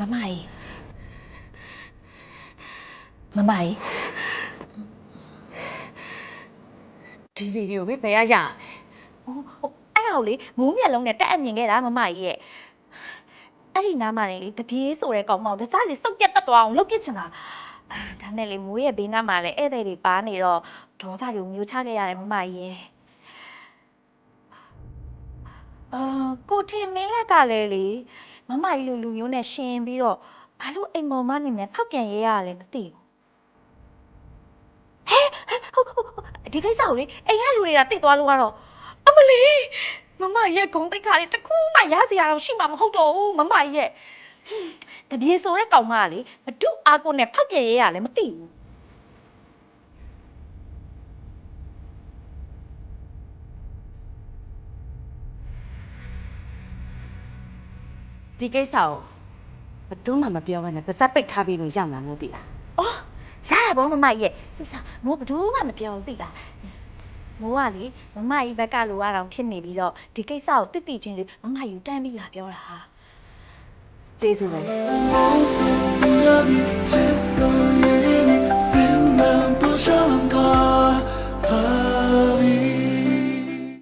မမကြီးမမကြီးဒီဗီဒီယိုပဲဘယ်ရရဟိုဟိုအဲ့ဒါကိုလေမိုးမျက်လုံးနဲ့တက်အမြင်ခဲ့တာမမကြီးရဲ့အဲ့ဒီနားမှာနေလေတပြေးဆိုတဲ့ကောင်မကိုတစားစီစုပ်ပြတ်တက်သွားအောင်လုပ်ပြစ်ချင်တာအာဒါနဲ့လေမိုးရဲ့ဘေးနားမှာလေဧည့်သည်တွေပါနေတော့ဒေါသတွေကိုမျိုးချခဲ့ရတယ်မမကြီးရဲ့အာကိုထင်မင်းလက်ကလည်းလေ မမကြီးလိုလူမျိုးနဲ့ရှင်ပြီးတော့ဘာလို့အိမ်မော်မနေနဲ့ဖောက်ပြန်ရဲရလဲမသိဘူးဟဲဟဲဟုတ်ဟုတ်ဟုတ်ဒီကိစ္စကိုလေအိမ်ကလူတွေကတိတ်သွားလို့ကတော့အမလီမမကြီးရဲ့ဂုံတိတ်ခါလေးတစ်ခုမှရစရာတော့ရှိမှာမဟုတ်တော့ဘူးမမကြီးရဲ့ဟွန်းတပြေဆိုတဲ့ကောင်မကလေဘဒုအားကိုနဲ့ဖောက်ပြန်ရဲရလဲမသိဘူး ဒီကိစ္စကိုဘယ်သူမှမပြောဘဲနဲ့ပါဇက်ပိတ်ထားပြီးလို့ရမှာမဟုတ်သိလား။အော်ရတာပေါ့မမကြီးရဲ့စိတ်ချမိုးဘယ်သူမှမပြောဘူးသိလား။မိုးကလေမမကြီးဘက်ကလိုရအောင်ဖြစ်နေပြီးတော့ဒီကိစ္စကိုတိတိချင်းလေးမမကြီးကိုတန်းပြီးလာပြောတာကျေးဇူးပဲ